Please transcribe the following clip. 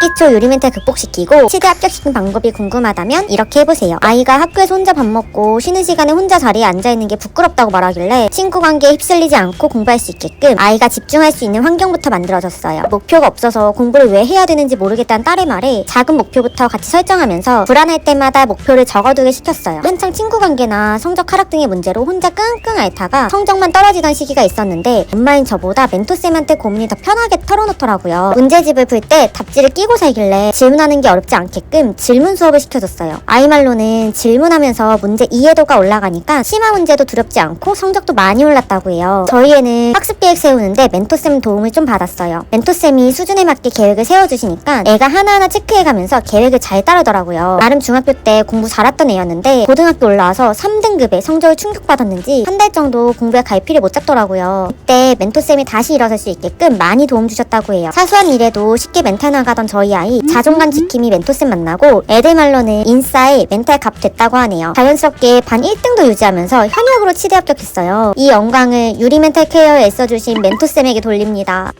기초 유리 멘탈 극복시키고 치대 합격시킨 방법이 궁금하다면 이렇게 해보세요. 아이가 학교에서 혼자 밥 먹고 쉬는 시간에 혼자 자리에 앉아있는 게 부끄럽다고 말하길래 친구 관계에 휩쓸리지 않고 공부할 수 있게끔 아이가 집중할 수 있는 환경부터 만들어졌어요. 목표가 없어서 공부를 왜 해야 되는지 모르겠다는 딸의 말에 작은 목표부터 같이 설정하면서 불안할 때마다 목표를 적어두게 시켰어요. 한창 친구 관계나 성적 하락 등의 문제로 혼자 끙끙 앓다가 성적만 떨어지던 시기가 있었는데 엄마인 저보다 멘토쌤한테 고민이 더 편하게 털어놓더라고요. 문제집을 풀 때 답지를 끼고 살길래 질문하는 게 어렵지 않게끔 질문 수업을 시켜줬어요. 아이 말로는 질문하면서 문제 이해도가 올라가니까 심화 문제도 두렵지 않고 성적도 많이 올랐다고 해요. 저희 애는 학습 계획 세우는데 멘토쌤 도움을 좀 받았어요. 멘토쌤이 수준에 맞게 계획을 세워주시니까 애가 하나하나 체크해가면서 계획을 잘 따르더라고요. 나름 중학교 때 공부 잘했던 애였는데 고등학교 올라와서 3등급에 성적을 충격받았는지 한 달 정도 공부에 갈피를 못 잡더라고요. 그때 멘토쌤이 다시 일어설 수 있게끔 많이 도움 주셨다고 해요. 사소한 일에도 쉽게 멘탈 나가던 저희 아이 자존감 지킴이 멘토쌤 만나고 애들 말로는 인싸에 멘탈 값 됐다고 하네요. 자연스럽게 반 1등도 유지하면서 현역으로 치대 합격했어요. 이 영광을 유리 멘탈 케어에 애써주신 멘토쌤에게 돌립니다.